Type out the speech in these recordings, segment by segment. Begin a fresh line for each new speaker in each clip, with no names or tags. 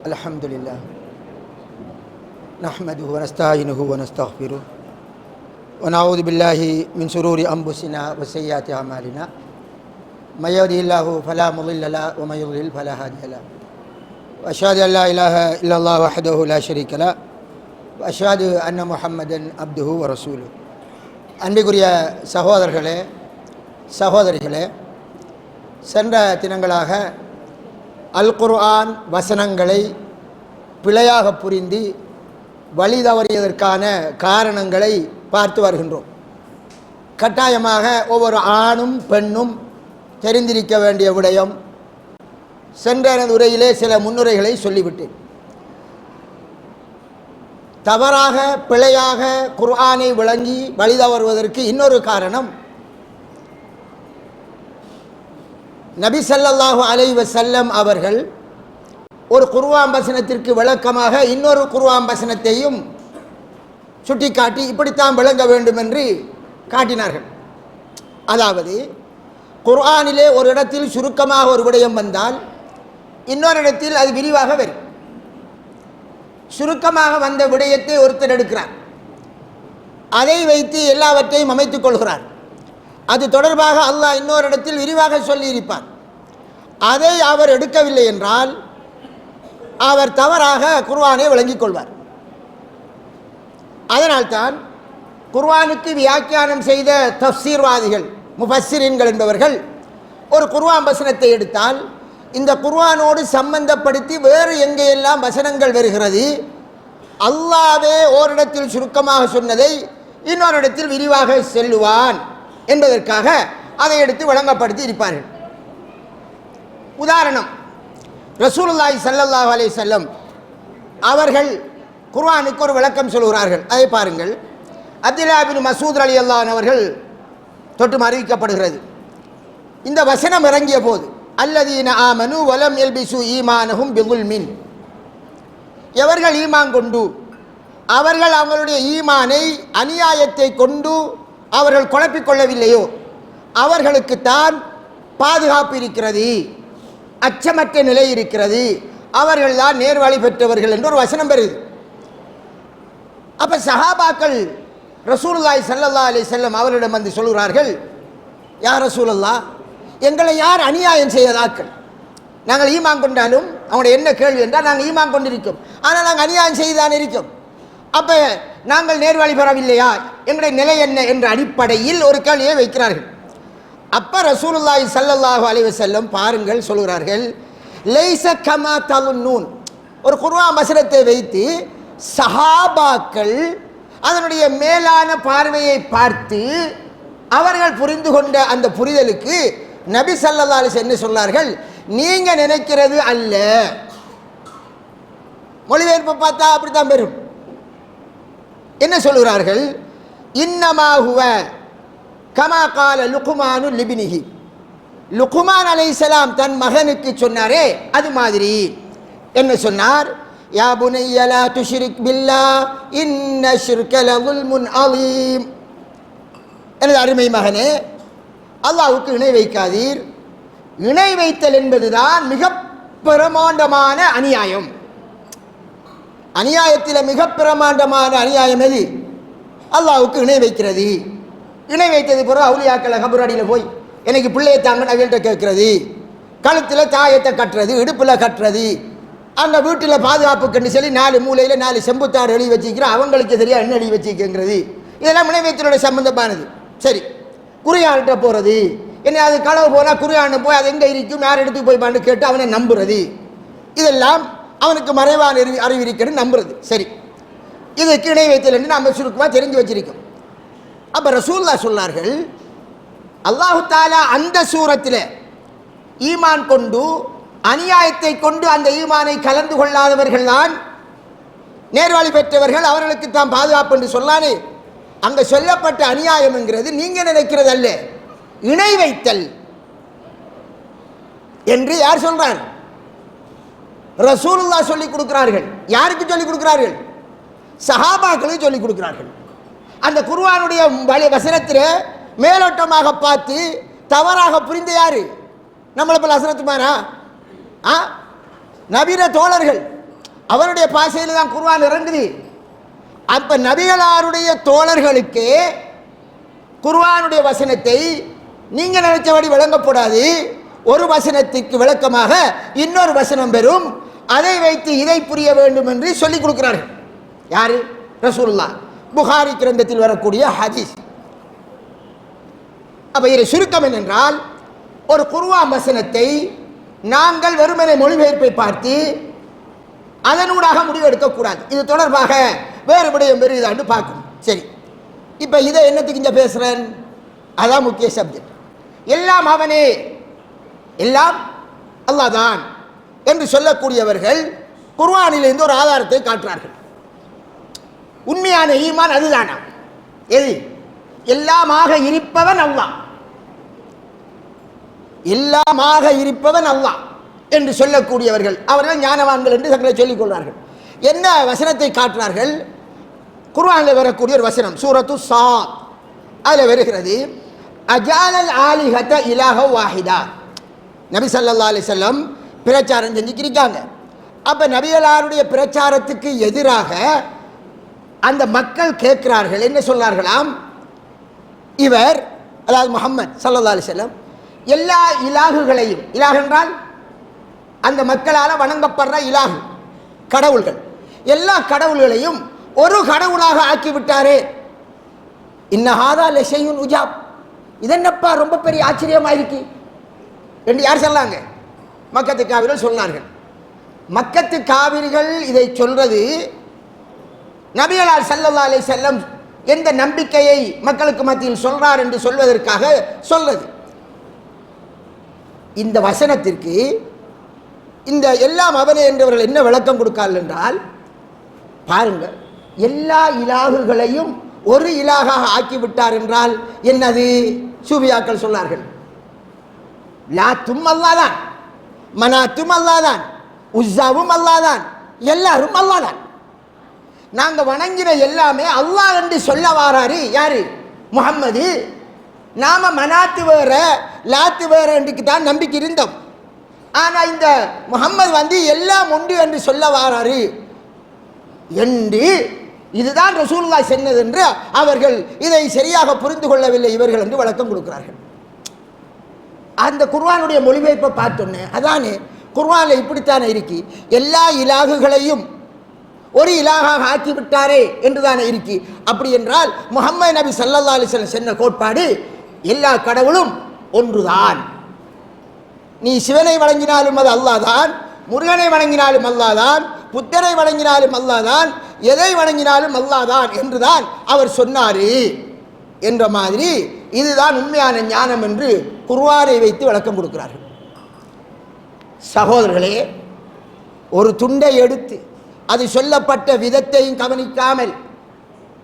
الحمد لله نحمده ونستعينه ونستغفره. ونعوذ بالله من شرور أنفسنا وسيئات أعمالنا. من يهده الله فلا مضل له ومن يضلل فلا هادي له. وأشهد أن لا إله إلا الله وحده لا شريك له. وأشهد أن محمدا عبده ورسوله. அன்பிற்குரிய சகோதரர்களே சகோதரிகளே சென்ற தினங்களாக அல் குர்ஆன் வசனங்களை பிழையாக புரிந்து வழி தவறியதற்கான காரணங்களை பார்த்து வருகின்றோம். கட்டாயமாக ஒவ்வொரு ஆணும் பெண்ணும் தெரிந்திருக்க வேண்டிய விடயம். சென்ற எனது உரையிலே சில முன்னுரைகளை சொல்லிவிட்டேன். தவறாக பிழையாக குர்ஆனை விளங்கி வழி தவறுவதற்கு இன்னொரு காரணம் நபி ஸல்லல்லாஹு அலைஹி அவர்கள் ஒரு குர்ஆன் வசனத்திற்கு விளக்கமாக இன்னொரு குருவாம் வசனத்தையும் சுட்டிக்காட்டி இப்படித்தான் விளங்க வேண்டும் என்று காட்டினார்கள். அதாவது குர்ஆனிலே ஒரு இடத்தில் சுருக்கமாக ஒரு விடயம் வந்தால் இன்னொரு இடத்தில் அது விரிவாக வரும். சுருக்கமாக வந்த விடயத்தை ஒருத்தர் எடுக்கிறார். அதை வைத்து எல்லாவற்றையும் அமைத்துக் கொள்கிறார். அது தொடர்பாக அல்லாஹ் இன்னொரு இடத்தில் விரிவாக சொல்லியிருப்பார். அதை அவர் எடுக்கவில்லை என்றால் அவர் தவறாக குர்வானை விளங்கிக் கொள்வார். அதனால்தான் குர்வானுக்கு வியாக்கியானம் செய்த தப்சீர்வாதிகள் முஃபஸ்ஸிரீன்கள் என்பவர்கள் ஒரு குர்வான் வசனத்தை எடுத்தால் இந்த குர்வானோடு சம்பந்தப்படுத்தி வேறு எங்கேயெல்லாம் வசனங்கள் வருகிறது அல்லாவே ஓரிடத்தில் சுருக்கமாக சொன்னதை இன்னொரு இடத்தில் விரிவாக செல்லுவான். என்பதற்காக அதை எடுத்து விளங்கப்படுத்தி இருப்பார்கள். உதாரணம் ரசூலுல்லாய் ஸல்லல்லாஹு அலே செல்லம் அவர்கள் குர்வானுக்கு ஒரு விளக்கம் சொல்கிறார்கள் அதை பாருங்கள். அப்துல்லாபின் மசூத் அலி அல்லான் அவர்கள் தொட்டும் அறிவிக்கப்படுகிறது. இந்த வசனம் இறங்கிய போது அல்லதீன ஆமனு வலம் எல்பிசு ஈமானகும் பிகுல் மின் எவர்கள் ஈமான் கொண்டு அவர்கள் அவங்களுடைய ஈமானை அநியாயத்தை கொண்டு அவர்கள் குழப்பிக் கொள்ளவில்லையோ? அவர்களுக்குத்தான் பாதுகாப்பு இருக்கிறது. அச்சமற்ற நிலை இருக்கிறது. அவர்கள் தான் நேர்வழி பெற்றவர்கள் என்று ஒரு வசனம் பெறுது. அப்ப சஹாபாக்கள் ரசூலுல்லாய் சல்லல்லா அலி செல்லம் அவரிடம் வந்து சொல்கிறார்கள் யார் ரசூலல்லா எங்களை யார் அநியாயம் செய்யதாக்கள் நாங்கள் ஈமான் கொண்டாலும் அவனுடைய என்ன கேள்வி என்றால் நாங்கள் ஈமான் கொண்டிருக்கோம் ஆனால் நாங்கள் அநியாயம் செய்துதான் இருக்கோம் அப்போ நாங்கள் நேர்வழி பெறவில்லையா? எங்களுடைய நிலை என்ன என்ற அடிப்படையில் ஒரு கேள்வியை வைக்கிறார்கள். அப்போ ரசூலுல்லாஹி சல்லல்லாஹு அலைஹி செல்லும் பாருங்கள் சொல்கிறார்கள் லைச கமா நூன் ஒரு குர்வா வசனத்தை வைத்து சஹாபாக்கள் அதனுடைய மேலான பார்வையை பார்த்து அவர்கள் புரிந்து கொண்ட அந்த புரிதலுக்கு நபி சல்லல்லா அலிஸ் என்ன சொன்னார்கள் நீங்கள் நினைக்கிறது அல்ல. மொழிபெயர்ப்பு பார்த்தா அப்படித்தான் பெறும் என்ன சொல்கிறார்கள் இன்னமாகுவ கமா கால லுக்குமானு லிபினிஹி. லுக்குமான் அலைசலாம் தன் மகனுக்கு சொன்னாரே அது மாதிரி. என்ன சொன்னார்? யா புனைய லா துஷ்ரிக் பில்லா இன்ன ஷிர்க உல்முன் அலீம். எனது அருமை மகனே அல்லாவுக்கு இணை வைக்காதீர். இணை வைத்தல் என்பதுதான் மிக பிரமாண்டமான அநியாயம். அநியாயத்தில் மிக பிரமாண்டமான அநியாயம் எது? அல்லாவுக்கு இணை வைக்கிறது. இணை வைத்தது பிறகு அவுலியாக்களை கபுரடியில் போய் எனக்கு பிள்ளையை தாங்க அவங்கள்ட்ட கேட்கறது? கழுத்தில் தாயத்தை கட்டுறது இடுப்பில் கட்டுறது. அந்த வீட்டில் பாதுகாப்புக்குன்னு சொல்லி நாலு மூலையில் நாலு செம்புத்தாடு எழுதி வச்சுக்கிறோம் அவங்களுக்கு சரியாக என்ன எழுதி வச்சுக்கங்கிறது. இதெல்லாம் முனைவேத்தினோட சம்பந்தமானது. சரி. குறியான்கிட்ட போகிறது என்ன அது களவு போனால் குறியான்னு போய் அது எங்கே இருக்கும்? யார் இடத்துக்கு போய் பான்னு கேட்டு அவனை நம்புறது. இதெல்லாம் அவனுக்கு மறைவான அறிவி அறிவிருக்கன்னு நம்புறது. சரி. இதுக்கு இணை வைத்தல் என்று நாம் சுருக்கமாக தெரிஞ்சு வச்சிருக்கோம். அப்போ ரசூல்லா சொன்னார்கள் அல்லாஹு தாலா அந்த சூரத்தில் ஈமான் கொண்டு அநியாயத்தை கொண்டு அந்த ஈமானை கலந்து கொள்ளாதவர்கள் தான் நேர்வழி பெற்றவர்கள். அவர்களுக்கு தான் பாதுகாப்பு என்று சொல்லானே அங்கே சொல்லப்பட்ட அநியாயம் என்கிறது நீங்க நினைக்கிறது அல்ல இணை வைத்தல். என்று யார் சொல்கிறார் ரசூலுல்லா சொல்லி கொடுக்கிறார்கள். யாருக்கு சொல்லி கொடுக்கிறார்கள்? சஹாபாக்களுக்கு சொல்லி கொடுக்கிறார்கள். அந்த குருவானுடைய வழி வசனத்தில் மேலோட்டமாக பார்த்து தவறாக புரிந்த யாரு? நம்மளை போல அசரத்துமாரா? ஆ? நவீன தோழர்கள். அவருடைய பாசையில் தான் குருவான் இறங்குது. அப்ப நபிகளாருடைய தோழர்களுக்கு குருவானுடைய வசனத்தை நீங்க நினைச்சபடி விளங்கக்கூடாது ஒரு வசனத்திற்கு விளக்கமாக இன்னொரு வசனம் பெறும். அதை வைத்து இதை புரிய வேண்டும் என்று சொல்லிக் கொடுக்கிறார்கள். யாரு? ரசூல்லா புகாரி கிரந்தத்தில் வரக்கூடிய ஹதீஸ். அப்போ இதை சுருக்கம் என்னென்றால் ஒரு குருவா வசனத்தை நாங்கள் வெறுமனை மொழிபெயர்ப்பை பார்த்து அதனூடாக முடிவு எடுக்கக்கூடாது இது தொடர்பாக வேறு விடயம் பெரியதாண்டு பார்க்கணும். சரி. இப்போ இதை என்னத்துக்கு இங்கே பேசுகிறேன் அதான் முக்கிய சப்ஜெக்ட். எல்லாம் அவனே. எல்லாம் அல்லாதான் என்று சொல்லக்கூடியவர்கள் குர்வானிலிருந்து ஒரு ஆதாரத்தை காட்டுறார்கள். உண்மையான ஈமான் அதுதானா? எது? எல்லாமாக இருப்பவன் அல்லாஹ். எல்லாமாக இருப்பவன் அல்லாஹ் என்று சொல்லக்கூடியவர்கள். அவர்கள் ஞானவான்கள் என்று தங்களை சொல்லிக் கொள்வார்கள். என்ன வசனத்தை காட்டுறார்கள்? குர்வானில் வரக்கூடிய ஒரு வசனம் சூரத்து சா அதில் வருகிறது அஜாலல் ஆலிஹத்த இலாக வாஹிதா. நபி சல்லா அலி வஸல்லம் பிரச்சாரம் செஞ்சுக்கிருக்காங்க. அப்போ நபிகளாருடைய பிரச்சாரத்துக்கு எதிராக அந்த மக்கள் கேட்கிறார்கள். என்ன சொன்னார்களாம்? இவர் அதாவது முகம்மது சல்லல்லா அலிசல்லம் எல்லா இலாகுகளையும் இலாகு என்றால் அந்த மக்களால் வணங்கப்படுற இலாகு கடவுள்கள். எல்லா கடவுள்களையும் ஒரு கடவுளாக ஆக்கி விட்டாரே இன்னஹாதா லெஷையுன் உஜாப். இதென்னப்பா ரொம்ப பெரிய ஆச்சரியமாயிருக்கு. என்று யார் சொல்லாங்க மக்கத்து காவிர்கள் சொன்னார்கள். மக்கத்து காவிர்கள் இதை சொல்றது நபிகளார் ஸல்லல்லாஹு அலை செல்லம் எந்த நம்பிக்கையை மக்களுக்கு மத்தியில் சொல்றார் என்று சொல்வதற்காக சொல்றது. இந்த வசனத்திற்கு இந்த எல்லாம் அவனே என்றவர்கள் என்ன விளக்கம் கொடுக்கார்கள் என்றால் பாருங்கள் எல்லா இலாகுகளையும் ஒரு இலாகாக ஆக்கி விட்டார் என்றால் என்னது? சூபியாக்கள் சொன்னார்கள். லா தும்மல்லாதான். மனாத்தும் அல்லாதான் உஸ்ஸாவும் அல்லாதான் எல்லாரும் அல்லாதான். நாங்கள் வணங்கின எல்லாமே அல்லாஹ் என்று சொல்ல வாராரு யாரு? முகம்மது நாம மனாத்து வேற லாத்து வேற என்றுக்கு தான் நம்பிக்கை இருந்தோம். ஆனால் இந்த முகம்மது வந்து எல்லாம் உண்டு என்று சொல்ல வாராரு. என்று இதுதான் ரசூல்லா சென்னது என்று அவர்கள் இதை சரியாக புரிந்து கொள்ளவில்லை இவர்கள் என்று வழக்கம் கொடுக்கிறார்கள். அந்த குர்வானுடைய மொழிபெயர்ப்பை பார்த்தோன்னே அதானே குர்வானில் இப்படித்தானே இருக்கு எல்லா இலாகுகளையும் ஒரு இலாகாக ஆக்கி விட்டாரே என்று தானே இருக்கு. அப்படி என்றால் முகமது நபி சல்லா அலிஸ்லம் சென்ற கோட்பாடு எல்லா கடவுளும் ஒன்றுதான். நீ சிவனை வழங்கினாலும் அது அல்லாதான் முருகனை வணங்கினாலும் அல்லாதான் புத்தரை வணங்கினாலும் அல்லாதான் எதை வணங்கினாலும் அல்லாதான் என்றுதான் அவர் சொன்னாரு. என்ற மாதிரி இதுதான் உண்மையான ஞானம் என்று குர்ஆனை வைத்து விளக்கம் கொடுக்கிறார்கள். சகோதரர்களே ஒரு துண்டை எடுத்து அது சொல்லப்பட்ட விதத்தையும் கவனிக்காமல்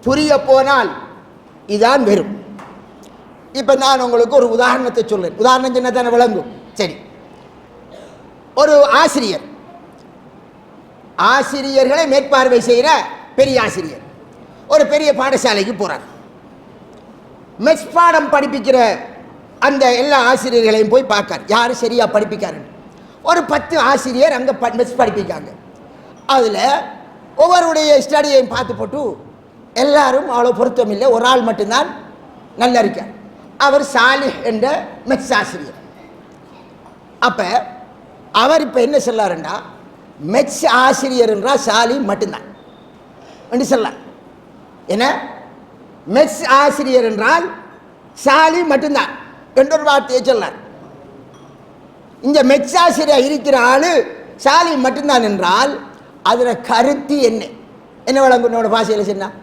புரிய போனால் இதான் வெறும். இப்போ நான் உங்களுக்கு ஒரு உதாரணத்தை சொல்கிறேன் உதாரணம் சின்ன தானே விளங்கும். சரி. ஒரு ஆசிரியர். ஆசிரியர்களை மேற்பார்வை செய்கிற பெரிய ஆசிரியர். ஒரு பெரிய பாடசாலைக்கு போகிறார் மெஸ் பாடம் படிப்பிக்கிற அந்த எல்லா ஆசிரியர்களையும் போய் பார்க்கார். யார் சரியா படிப்பிக்காருன்னு. ஒரு பத்து ஆசிரியர் அங்கே மெஸ் படிப்பிக்காங்க. அதில் ஒவ்வொருடைய ஸ்டடியையும் பார்த்து போட்டு எல்லாரும் அவ்வளோ பொருத்தம் இல்லை. ஒரு ஆள் மட்டும்தான் நல்லா இருக்கார். அவர் சாலிஹ் என்ற மெஸ் ஆசிரியர். அப்போ அவர் இப்போ என்ன சொல்லாருண்டா? மெச் ஆசிரியர் என்றால் சாலி மட்டும்தான். என்று சொல்லலாம் ஏன்னா மெஸ் ஆசிரியர் என்றால் சாலி மட்டும்தான். என்றொரு வார்த்தையை சொன்னார். இந்த மெச் ஆசிரியர் இருக்கிற ஆளு சாலி மட்டும்தான் என்றால் அதில் கருத்து என்ன? என்ன வழங்கும் என்னோட பாஷையில் சொன்னால்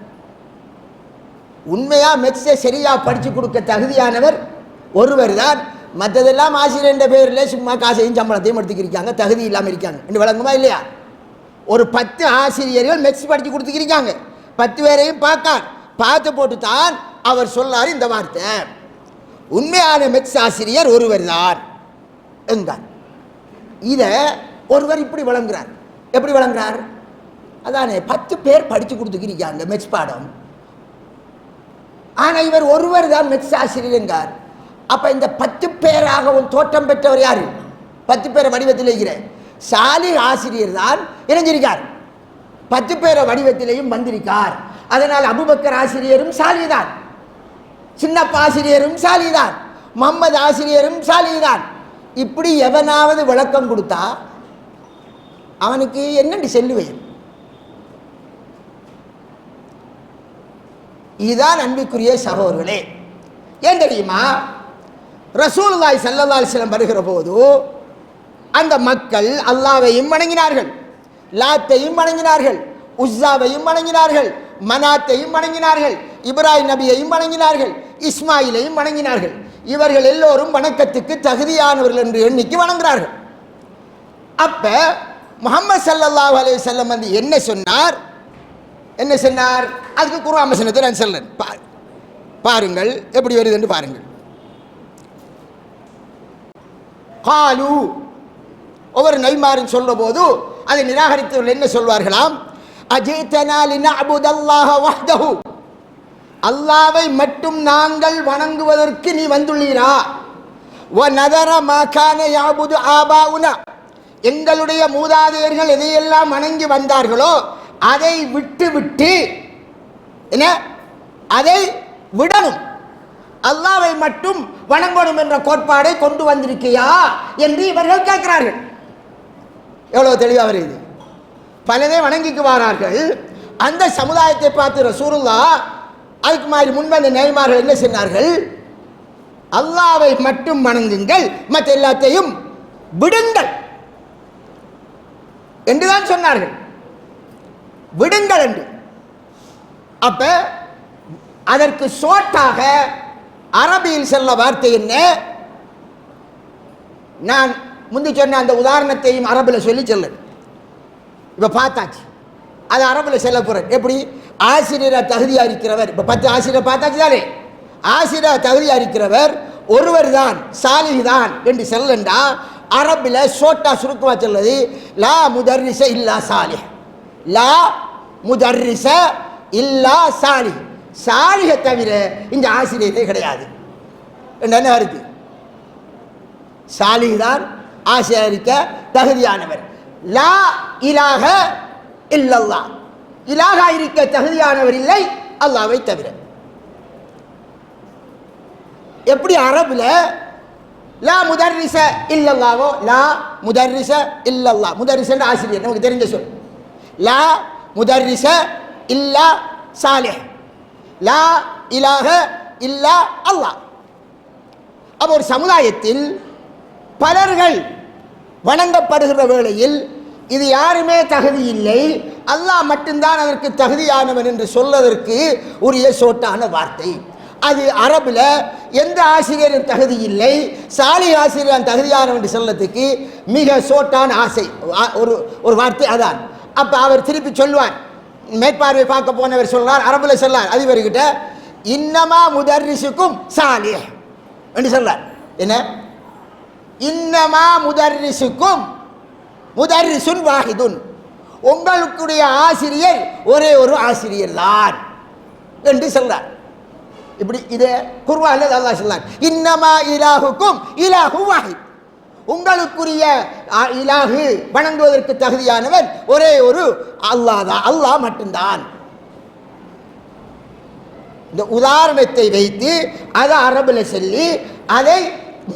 உண்மையாக மெக்ஸை சரியாக படித்து கொடுக்க தகுதியானவர் ஒருவர் தான். மற்றதெல்லாம் ஆசிரியர் என்ற பேரில் சும்மா காசையும் சம்பளத்தையும் எடுத்துக்கிருக்காங்க தகுதி இல்லாமல் இருக்காங்க. என்று வழங்குமா இல்லையா? ஒரு பத்து ஆசிரியர்கள் மெக்ஸ் படித்து கொடுத்துக்கிருக்காங்க. பத்து பேரையும் பார்க்கான். பார்த்து போட்டு தான் அவர் சொன்னார் இந்த வார்த்தை. உண்மையான மெக்ஸ் ஆசிரியர் ஒருவர் தான் என்றார். இதை ஒருவர் இப்படி வழங்குறார் எப்படி வழங்குறார் அதானே பத்து பேர் படித்து கொடுத்துக்கிருக்காங்க மெக்ஸ் பாடம். ஆனால் இவர் ஒருவர் தான் மெக்ஸ் ஆசிரியர் என்றார். அப்போ இந்த பத்து பேராகவும் தோற்றம் பெற்றவர் யார்? பத்து பேர் வடிவத்தில் இருக்கிற சாலி ஆசிரியர் தான் இணைஞ்சிருக்கார். பத்து பேர வடிவத்திலையும் வந்திருக்கார். அதனால் அபுபக்கர் ஆசிரியரும் சாலிதான் சின்னப்ப ஆசிரியரும் சாலிதான் மம்மது ஆசிரியரும் சாலிதான் இப்படி எவனாவது விளக்கம் கொடுத்தா அவனுக்கு என்னண்டு செல்லுவேன்? இதுதான் அன்பிற்குரிய சகோதர்களே ஏன் தெரியுமா? ரசூல்லாய் சல்லல்லால் சிலம் வருகிற போது அந்த மக்கள் அல்லாவையும் வணங்கினார்கள் லாத்தையும் வணங்கினார்கள் உஸ்ஸாவையும் வணங்கினார்கள் மனாத்தையும் வணங்கினார்கள் இப்ராஹிம் நபியையும் வணங்கினார்கள் இஸ்மாயிலையும் வணங்கினார்கள். இவர்கள் எல்லோரும் வணக்கத்துக்கு தகுதியானவர்கள் என்று எண்ணிக்கை வணங்குகிறார்கள். அப்ப முகமது சல்லாஹ் அலைஹி செல்லம் வந்து என்ன சொன்னார்? என்ன சொன்னார்? அதுக்கு குர்ஆன் வசனத்தை நான் சொல்றேன். பாருங்கள் எப்படி வருது என்று பாருங்கள். காலு ஒவ்வொரு நைமாரும் சொல்ற போது அதை நிராகரித்தவர்கள் என்ன சொல்வார்களாம்? அஜித்தனா லினஅபுதல்லாஹ வஹ்தஹு. அல்லாவை மட்டும் நாங்கள் வணங்குவதற்கு நீ வந்துள்ளீரா? வ நதர மாகான யாபுது ஆபாவுனா. எங்களுடைய மூதாதையர்கள் எதையெல்லாம் வணங்கி வந்தார்களோ அதை விட்டு விட்டு என்ன? அதை விடணும். அல்லாவை மட்டும் வணங்கணும் என்ற கோட்பாடை கொண்டு வந்திருக்கியா என்று இவர்கள் கேட்கிறார்கள். எவ்வளவு தெளிவாக வருகிறது பலதை வணங்கிக்கு வாரார்கள் அந்த சமுதாயத்தை பார்த்து ரசூலுல்லா அதுக்கு மாதிரி முன்வந்த நேய்மார்கள் என்ன சொன்னார்கள்? அல்லாவை மட்டும் வணங்குங்கள் மற்ற எல்லாத்தையும் விடுங்கள் என்றுதான் சொன்னார்கள். விடுங்கள் என்று. அப்ப அதற்கு சோட்டாக அரபியில் செல்ல வார்த்தை என்ன? நான் முந்தி சொன்ன அந்த உதாரணத்தையும் அரபில் சொல்லி சொல்லுறேன் இப்போ பார்த்தாச்சு. அது அரபில் சொல்ல போகிறேன் எப்படி? ஆசிரியராக தகுதியாக இருக்கிறவர். இப்போ பத்து ஆசிரியர் பார்த்தாச்சு தானே? ஆசிரியராக தகுதியாக இருக்கிறவர் ஒருவர் தான் சாலிஹ் தான் என்று சொல்லண்டா அரபில் சோட்டா சுருக்கமாக சொல்லுது லா முதர்ரிச இல்லா சாலிஹ். லா முதர்ரிச இல்லா சாலிஹ். சாலிகை தவிர இந்த ஆசிரியரே கிடையாது. என்ன இருக்கு சாலிஹ் தான் ஆசிரியரிக்க தகுதியானவர். லா இலாக இல்லல்லா. இலாகா இருக்க தகுதியானவர் இல்லை அல்லாவை தவிர. எப்படி அரபுல லா முதர்ரிச இல்லல்லாவோ? லா முதர்ரிச இல்லல்லா. முதர்ரிசன் ஆசிரியர் நமக்கு தெரிஞ்ச சொல். லா முதர்ரிச இல்லா சாலிஹ். லா இலாக இல்லா அல்லாஹ். அப்போ ஒரு சமுதாயத்தில் பலர்கள் வணங்கப்படுகிற வேளையில் இது யாருமே தகுதி இல்லை. அல்லாஹ் மட்டும்தான் அதற்கு தகுதியானவன் என்று சொல்வதற்கு உரிய சோட்டான வார்த்தை. அது அரபில் எந்த ஆசிரியரும் தகுதி இல்லை சாலி ஆசிரியர் தகுதியானவன் என்று சொல்லத்துக்கு மிக சோட்டான ஆசை. ஒரு ஒரு வார்த்தை அதான். அப்போ அவர் திருப்பி சொல்வார் மேற்பார்வை பார்க்க போனவர் சொல்றார் அரபில் சொல்லார் அதிபர்கிட்ட இன்னமா முதர்ரிசுக்கும் சாலிய என்று சொல்றார். என்ன? இன்னமா முதர்ரிசுக்கும் முதர்ரிசுன் வாஹிதுன். உங்களுக்குடைய ஆசிரியர் ஒரே ஒரு ஆசிரியர் தான் என்று சொல்றார். இப்படி இதை குர்வான்ல அல்லாஹ் சொல்லார் இன்னமா இலாகுக்கும் இலாகு வாஹித். உங்களுக்குரிய இலாகு வணங்குவதற்கு தகுதியானவர் ஒரே ஒரு அல்லாஹ் தான். அல்லாஹ் மட்டும்தான். இந்த உதாரணத்தை வைத்து அதை அரபில் சொல்லி அதை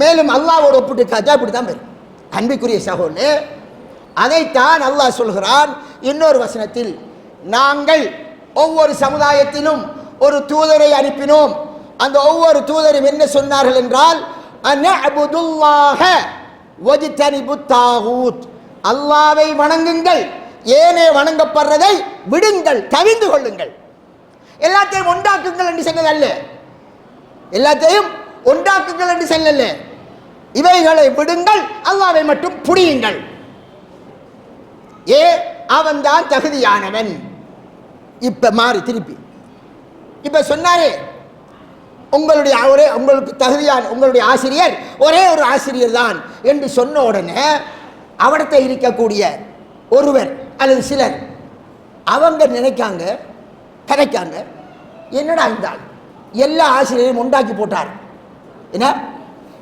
மேலும் அல்லாவோடு ஒப்பிட்டு காத்தா அப்படி தான் வரும். அன்பிக்குரிய சகோதரே அதைத்தான் அல்லாஹ் சொல்கிறான் இன்னொரு வசனத்தில் நாங்கள் ஒவ்வொரு சமுதாயத்திலும் ஒரு தூதரை அனுப்பினோம். அந்த ஒவ்வொரு தூதரும் என்ன சொன்னார்கள் என்றால் அல்லாவை வணங்குங்கள் ஏனே வணங்கப்படுறதை விடுங்கள் தவிந்து கொள்ளுங்கள். எல்லாத்தையும் உண்டாக்குங்கள் என்று சொன்னது அல்ல. எல்லாத்தையும் உண்டாக்குங்கள் என்று சொல்லல. இவைகளை விடுங்கள் அல்லாவை மட்டும் புரியுங்கள். ஏ அவன்தான் தகுதியானவன். இப்ப மாறி திருப்பி. இப்ப சொன்னாரே உங்களுடைய ஒரே உங்களுக்கு தகுதியான உங்களுடைய ஆசிரியர் ஒரே ஒரு ஆசிரியர் தான் என்று சொன்ன உடனே அவடத்தை இருக்கக்கூடிய ஒருவர் அல்லது சிலர் அவங்க நினைக்காங்க கதைக்காங்க என்னடா இருந்தால் எல்லா ஆசிரியரையும் உண்டாக்கி போட்டார். என்ன?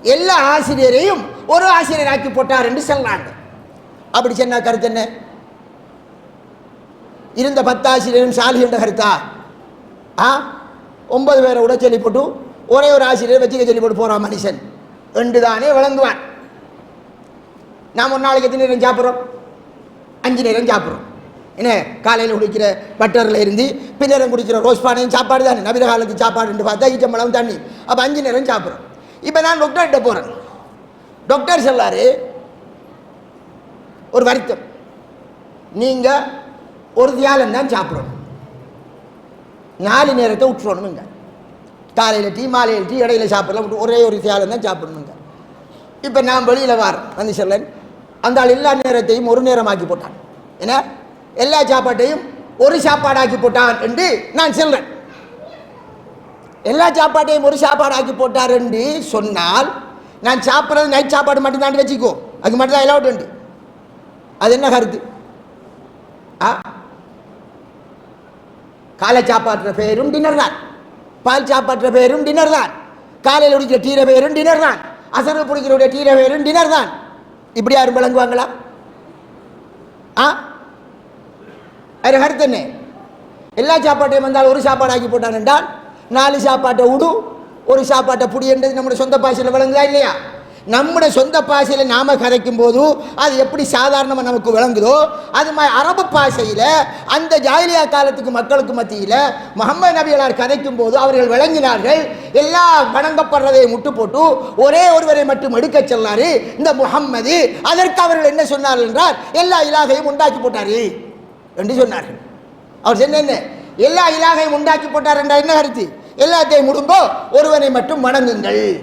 எல்லா ஆசிரியரையும் ஒரு ஆசிரியராக்கி போட்டார் என்று சொல்றாங்க அப்படி சொன்ன கருத்து என்ன? இருந்த பத்தாசிரியரும் சாலி என்ற கருத்தா? ஆ? ஒன்பது பேரை கூட சொல்லி போட்டு ஒரே ஒரு ஆசிரியரை வச்சுக்க சொல்லி போட்டு போகிறான் மனுஷன். ரெண்டு தானே விளங்குவான். நாம் ஒரு நாளைக்கு எத்தனை நேரம் சாப்பிட்றோம்? அஞ்சு நேரம் சாப்பிட்றோம். என்ன? காலையில் குடிக்கிற பட்டரில் இருந்து பின்னரம் குடிக்கிற ரோஸ் பானையும் சாப்பாடு தானே? நவீன காலத்து சாப்பாடுன்னு பார்த்தா ஈச்சம்பழம் தண்ணி. அப்போ அஞ்சு நேரம் சாப்பிட்றோம். இப்போ நான் டாக்டர்கிட்ட போகிறேன் டாக்டர் சொல்லாரு ஒரு வருத்தம். நீங்கள் ஒரு தியாலம் தான் சாப்பிடணும். நாலு நேரத்தை விட்டுறணுங்க காலையில் டீ மாலையில் டீ இடையில சாப்பிடலாம். ஒரே ஒரு தியாலம் தான் சாப்பிடணுங்க. இப்போ நான் வெளியில் வாரேன். வந்து செல்லன் அந்த ஆள் எல்லா நேரத்தையும் ஒரு நேரமாக்கி போட்டான். ஏன்னா எல்லா சாப்பாட்டையும் ஒரு சாப்பாடாக்கி போட்டான் என்று நான் செல்றேன். எல்லா சாப்பாட்டையும் ஒரு சாப்பாடு ஆக்கி என்று சொன்னால் நான் சாப்பிட்றது நைட் சாப்பாடு மட்டும்தான் வச்சுக்கோ. அது மட்டும் தான் எல்லாம் உண்டு. அது என்ன கருத்து? ஆ? காலை சாப்பாடுற பேரும் டின்னர் தான். பால் சாப்பாடுற பேரும் டின்னர் தான். காலையில் குடிக்கிற டீர பேரும் டின்னர் தான். அசர்வு பிடிக்கிறோட டீர பேரும் டின்னர் தான். இப்படி யாரும் விளங்குவாங்களா? ஆ? வேறு கருத்து என்ன? எல்லா சாப்பாட்டையும் வந்தால் ஒரு சாப்பாடு ஆக்கி போட்டான் என்றால் நாலு சாப்பாட்டை விடு ஒரு சாப்பாட்டை புடி என்றது நம்முடைய சொந்த பாஷையில் விளங்குதா இல்லையா? நம்முடைய சொந்த பாஷையில் நாம் கதைக்கும் போது அது எப்படி சாதாரணமாக நமக்கு விளங்குதோ அது மாதிரி அரபு பாஷையில் அந்த ஜாயிலியா காலத்துக்கு மக்களுக்கு மத்தியில் முகமது நபிகளார் கதைக்கும் போது அவர்கள் விளங்கினார்கள். எல்லா வணங்கப்படுறதையும் முட்டு போட்டு ஒரே ஒருவரை மட்டும் எடுக்க செல்லாரு இந்த முகம்மது. அதற்கு அவர்கள் என்ன சொன்னார்கள் என்றார் எல்லா இலாகையும் உண்டாக்கி போட்டார் என்று சொன்னார்கள். அவர் சொன்ன என்ன? எல்லா இலாகையும் உண்டாக்கி போட்டார் என்றால் என்ன கருத்து? எல்லாத்தையும் முடுங்கோ ஒருவனை மட்டும் வணங்குங்கள்.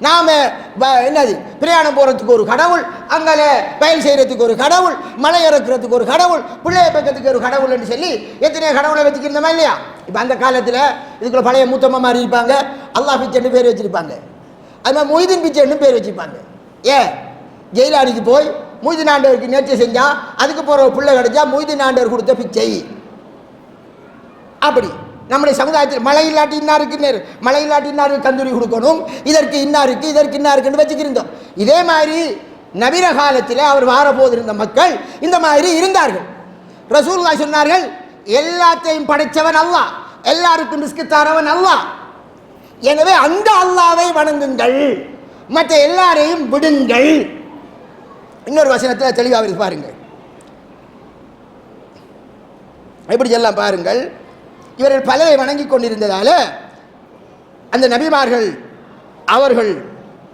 நாம வ- என்னது? பிரயாணம் போகிறதுக்கு ஒரு கடவுள் அங்கே பயல் செய்கிறதுக்கு ஒரு கடவுள் மலை இறக்குறதுக்கு ஒரு கடவுள் பிள்ளைய பக்கத்துக்கு ஒரு கடவுள் என்று சொல்லி எத்தனையோ கடவுளை வச்சுக்கிருந்தோமா இல்லையா? இப்போ அந்த காலத்தில் இதுக்குள்ள பழைய மூத்தம்மா மாதிரி இருப்பாங்க அல்லாஹ் பிச்சைன்னு பேர் வச்சிருப்பாங்க. அது மாதிரி மொய்தீன் பிச்சைன்னு பேர் வச்சிருப்பாங்க. ஏன்? ஜெயிலாடிக்கு போய் மொய்தீன் ஆண்டவருக்கு நேர்ச்சி செஞ்சா அதுக்கு போகிற பிள்ளை கிடைச்சா மொய்தீன் ஆண்டவர் கொடுத்த பிச்சை. அப்படி. நம்முடைய சமுதாயத்தில் மழை இல்லாட்டி இன்னாருக்கு நேர் மழை இல்லாட்டி இன்னாருக்கு கந்தூரி கொடுக்கணும் இதற்கு இன்னாருக்கு இதற்கு இன்னாருக்குன்னு வச்சுக்கிருந்தோம். இதே மாதிரி நவீன காலத்தில் அவர் வாரபோது இருந்த மக்கள் இந்த மாதிரி இருந்தார்கள். ரசூல்லா சொன்னார்கள் எல்லாத்தையும் படைச்சவன் அல்லா எல்லாருக்கும் ரிஸ்க் தரவன் அல்லா எனவே அந்த அல்லாவை வணங்குங்கள் மற்ற எல்லாரையும் விடுங்கள். இன்னொரு வசனத்தில் தெளிவாக பாருங்கள். எப்படி எல்லாம் பாருங்கள். இவர்கள் பலரை வணங்கி கொண்டிருந்ததால அந்த நபிமார்கள் அவர்கள்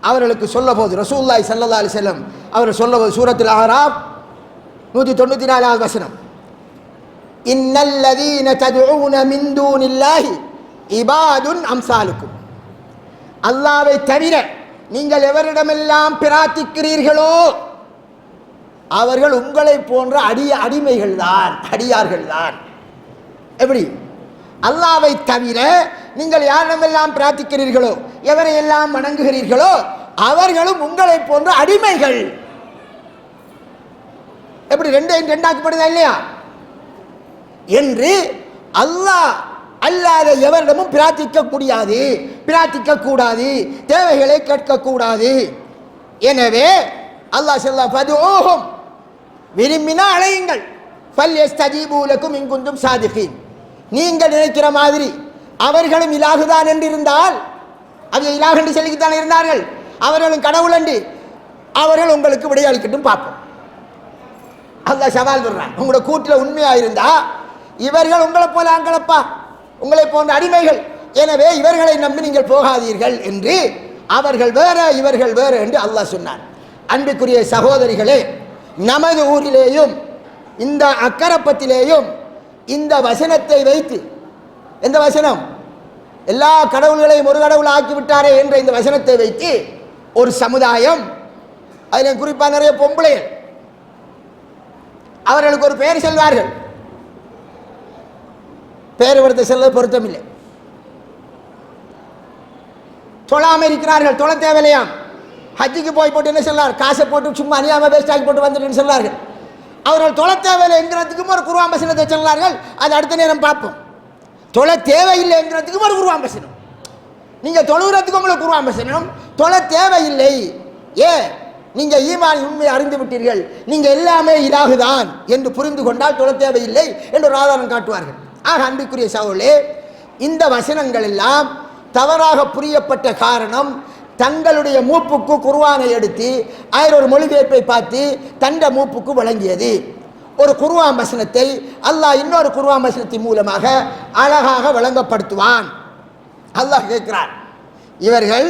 அவர்களுக்கு சொல்ல போது ரசூல்லாய் சல்லா அலி செல்லம் அவர்கள் சொல்லபோது சூரத்தில் ஆறாம் நூற்றி தொண்ணூற்றி நாலாவது வசனம். இன்னல்லதீன ததுஊன மின் தூனில்லாஹி இபாதுன் அம்சாலுக்கும். அல்லாவை தவிர நீங்கள் எவரிடமெல்லாம் பிரார்த்திக்கிறீர்களோ அவர்கள் உங்களை போன்ற அடி அடிமைகள் தான் அடியார்கள் தான் எப்படி? அல்லாவை தவிர நீங்கள் யாரிடமெல்லாம் பிரார்த்திக்கிறீர்களோ எவரை எல்லாம் வணங்குகிறீர்களோ அவர்களும் உங்களை போன்ற அடிமைகள். எப்படி ரெண்டையும் ரெண்டாக்கப்படுதா இல்லையா? என்று அல்லாஹ் அல்லாத எவரிடமும் பிரார்த்திக்க முடியாது பிரார்த்திக்க கூடாது தேவைகளை கேட்கக்கூடாது. எனவே அல்லாஹ் செல்லா பதுஓஹும் விரும்பினா அழையுங்கள் ஃபல் எஸ்தஜீபூலக்கும் இங்குந்தும் சாதிகீன். நீங்கள் நினைக்கிற மாதிரி அவர்களும் இலாகுதான் என்று இருந்தால் அவங்க இலாகு என்று சொல்லிக்கித்தான் இருந்தார்கள். அவர்களும் கடவுள் என்று அவர்கள் உங்களுக்கு விடையளிக்கட்டும் பார்ப்போம். அந்த சவால் விடுறான். உங்களோட கூட்டில் உண்மையாக இருந்தா இவர்கள் உங்களை போல ஆங்களப்பா உங்களை போன்ற அடிமைகள். எனவே இவர்களை நம்பி நீங்கள் போகாதீர்கள் என்று அவர்கள் வேற இவர்கள் வேறு என்று அல்லாஹ் சொன்னான். அன்புக்குரிய சகோதரிகளே நமது ஊரிலேயும் இந்த அக்கரப்பத்திலேயும் இந்த வசனத்தை வைத்து எந்த வசனம்? எல்லா கடவுள்களையும் ஒரு கடவுள் ஆக்கி விட்டாரே என்ற இந்த வசனத்தை வைத்து ஒரு சமுதாயம் அதில் குறிப்பாக நிறைய பொம்பளைகள் அவர்களுக்கு ஒரு பெயர் செல்வார்கள். பெயர் கொடுத்த செல்ல பொருத்தமில்லை. தொழாமல் இருக்கிறார்கள் தொலை தேவையில்லையாம். ஹஜ்ஜிக்கு போய் போட்டு என்ன சொல்லார்? காசை போட்டு சும்மா அணியாமல் வேஸ்ட் ஆகி போட்டு வந்துட்டுன்னு சொல்லார்கள். அவர்கள் தொலை தேவையில்லை என்கிறதுக்கும் ஒரு குருவாம்பசனத்தை சொன்னார்கள். அது அடுத்த நேரம் பார்ப்போம். தொலை தேவையில்லை என்கிறதுக்கும் ஒரு குருவாம்பசனம் நீங்கள் தொழுகிறதுக்கு உங்களுக்கு குருவாம்பசனம் தொலை தேவையில்லை. ஏ நீங்கள் ஈமான் உண்மை அறிந்து விட்டீர்கள். நீங்கள் எல்லாமே இதாகுதான் என்று புரிந்து கொண்டால் தொலை தேவையில்லை என்று ஒரு ஆதாரம் காட்டுவார்கள். ஆக அன்புக்குரிய சவுளே இந்த வசனங்கள் எல்லாம் தவறாக புரியப்பட்ட காரணம் தங்களுடைய மூப்புக்கு குர்ஆனை எடுத்து ஆயிரம் ஒரு மொழிபெயர்ப்பை பார்த்து தண்ட மூப்புக்கு வழங்கியது ஒரு குர்ஆன் வசனத்தை அல்லாஹ் இன்னொரு குர்ஆன் வசனத்தின் மூலமாக அழகாக வழங்கப்படுத்துவான் அல்லாஹ் கேட்கிறான் இவர்கள்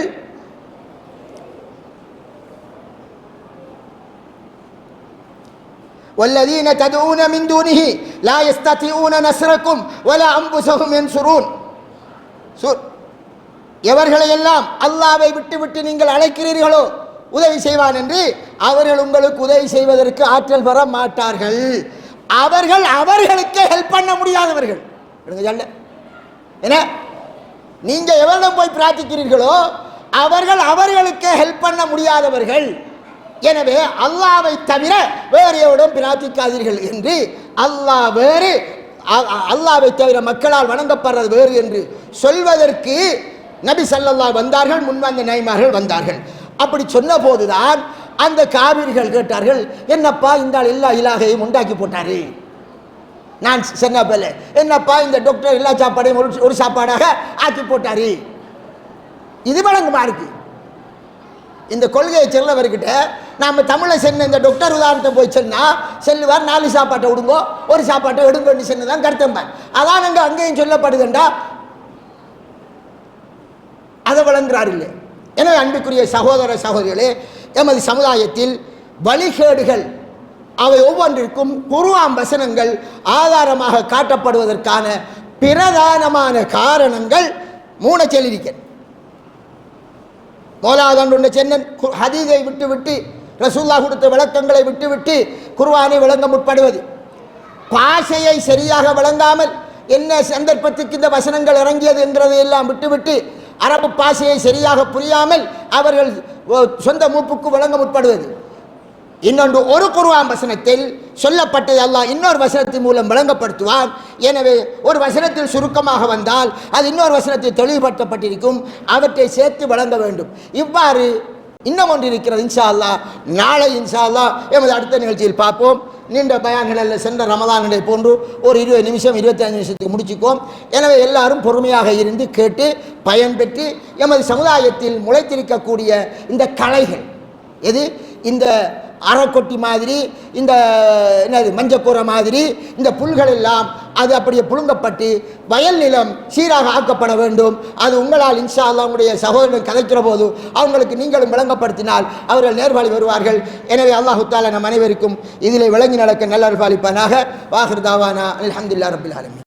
والذين تدعون من دونه لا يستطيعون نصركم ولا انفسهم ينصرون சூர் எவர்களையெல்லாம் அல்லாவை விட்டு விட்டு நீங்கள் அழைக்கிறீர்களோ உதவி செய்வான் என்று அவர்கள் உங்களுக்கு உதவி செய்வதற்கு ஆற்றல் பெற மாட்டார்கள். அவர்கள் அவர்களுக்கே ஹெல்ப் பண்ண முடியாதவர்கள். சொல்ல. என்ன? நீங்க எவரிடம் போய் பிரார்த்திக்கிறீர்களோ அவர்கள் அவர்களுக்கே ஹெல்ப் பண்ண முடியாதவர்கள். எனவே அல்லாவை தவிர வேறு எவரிடம் பிரார்த்திக்காதீர்கள் என்று அல்லாஹ் வேறு அல்லாவை தவிர மக்களால் வணங்கப்படுறது வேறு என்று சொல்வதற்கு நபி சல்லல்லா வந்தார்கள் முன்வந்த நாய்மார்கள் வந்தார்கள். அப்படி சொன்ன போதுதான் அந்த காவிரிகள் கேட்டார்கள் என்னப்பா இந்த ஆள் எல்லா இலாகையும் உண்டாக்கி போட்டாரு. நான் சொன்னப்பல என்னப்பா இந்த டாக்டர் எல்லா சாப்பாடையும் ஒரு ஒரு சாப்பாடாக ஆக்கி போட்டாரு. இது வழங்குமா இருக்கு? இந்த கொள்கையை செல்லவர்கிட்ட நாம தமிழை சென்ன இந்த டாக்டர் உதாரணத்தை போய் சொன்னா செல்லுவார் நாலு சாப்பாட்டை விடுங்கோ ஒரு சாப்பாட்டை எடுங்கன்னு சொன்னதான் கருத்தம்பார். அதான் அங்கே அங்கேயும் சொல்லப்படுதுண்டா அதை வழங்குறார் இல்லை. எனவே அன்புக்குரிய சகோதர சகோதரிகளே எமது சமுதாயத்தில் வழிகேடுகள் அவை ஒவ்வொன்றிற்கும் குருவாம் வசனங்கள் ஆதாரமாக காட்டப்படுவதற்கான பிரதானமான காரணங்கள் மூண சொல்லியிருக்கிறேன் மோலாதன் சென்னன் கு- ஹதீதை விட்டுவிட்டு ரசூல்லா கொடுத்த விளக்கங்களை விட்டுவிட்டு குர்வானை விளங்க முற்படுவது. பாஷையை சரியாக விளங்காமல் என்ன சந்தர்ப்பத்துக்கு இந்த வசனங்கள் இறங்கியது என்றதை எல்லாம் விட்டுவிட்டு அரபு பாஷையை சரியாக புரியாமல் அவர்கள் சொந்த மூப்புக்கு வழங்க முற்படுவது. இன்னொன்று ஒரு குருவான் வசனத்தில் சொல்லப்பட்டது அல்லாஹ் இன்னொரு வசனத்தின் மூலம் விளங்கப்படுத்துவான். எனவே ஒரு வசனத்தில் சுருக்கமாக வந்தால் அது இன்னொரு வசனத்தில் தெளிவுபடுத்தப்பட்டிருக்கும். அவற்றை சேர்த்து வழங்க வேண்டும். இவ்வாறு இன்னும் ஒன்று இருக்கிறது இன்ஷா அல்லா நாளை இன்ஷா அல்லா எமது அடுத்த நிகழ்ச்சியில் பார்ப்போம். நீண்ட பயான்களில் சென்ற ரமலான்களை போன்று ஒரு இருபது நிமிஷம் இருபத்தஞ்சு நிமிஷத்துக்கு முடிச்சுக்கோம் எனவே எல்லாரும் பொறுமையாக இருந்து கேட்டு பயன்பெற்று எமது சமுதாயத்தில் முளைத்திருக்கக்கூடிய இந்த கலைகள் எது? இந்த அறக்கொட்டி மாதிரி இந்த என்னது மஞ்சக்கூரை மாதிரி இந்த புல்கள் எல்லாம் அது அப்படியே புழுங்கப்பட்டு வயல் நிலம் சீராக ஆக்கப்பட வேண்டும். அது உங்களால் இன்ஷா அல்லாவுடைய உங்களுடைய சகோதரன் கதைக்கிற போது அவங்களுக்கு நீங்களும் விளங்கப்படுத்தினால் அவர்கள் நேர்வழி வருவார்கள். எனவே அல்லாஹு நம் அனைவருக்கும் இதில் விளங்கி நடக்க நல்ல பாலிப்பானாக. வாஹிர் தாவானா. அலமதுல்லா ரபுல் ஆலமி